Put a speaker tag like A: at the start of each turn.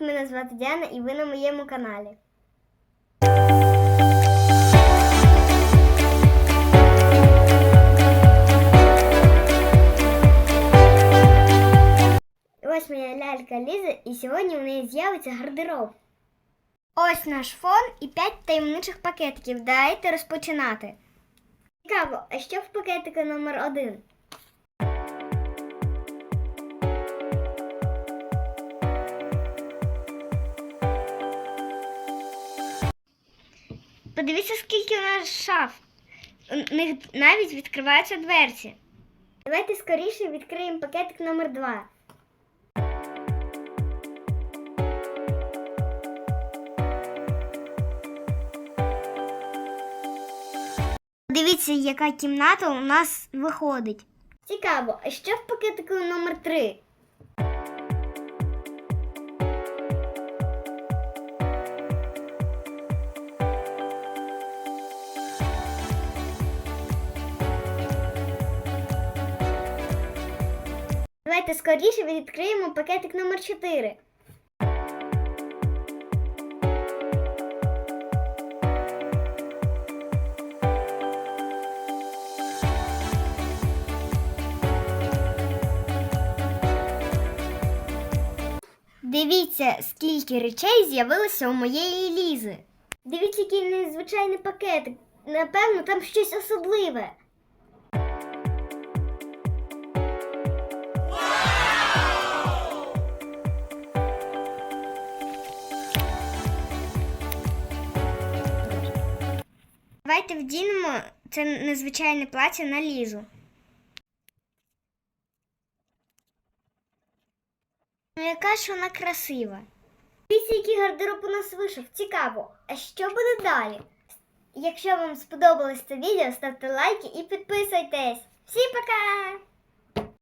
A: Мене звати Діана і ви на моєму каналі. Ось моя лялька Ліза, і сьогодні у неї з'явиться гардероб. Ось наш фон і 5 таємничих пакетиків. Давайте розпочинати. Цікаво, а що в пакетику номер один? Подивіться, скільки у нас шаф. У них навіть відкриваються дверці. Давайте скоріше відкриємо пакетик номер 2. Дивіться, яка кімната у нас виходить. Цікаво, а що в пакетику номер 3? Давайте скоріше відкриємо пакетик номер 4. Дивіться, скільки речей з'явилося у моєї лізи. Дивіться, який незвичайний пакетик. Напевно, там щось особливе. Давайте вдінемо це незвичайне плаття на лізу. Ну, яка ж вона красива. Дивіться, який гардероб у нас вийшов. Цікаво. А що буде далі? Якщо вам сподобалось це відео, ставте лайки і підписуйтесь. Всім пока!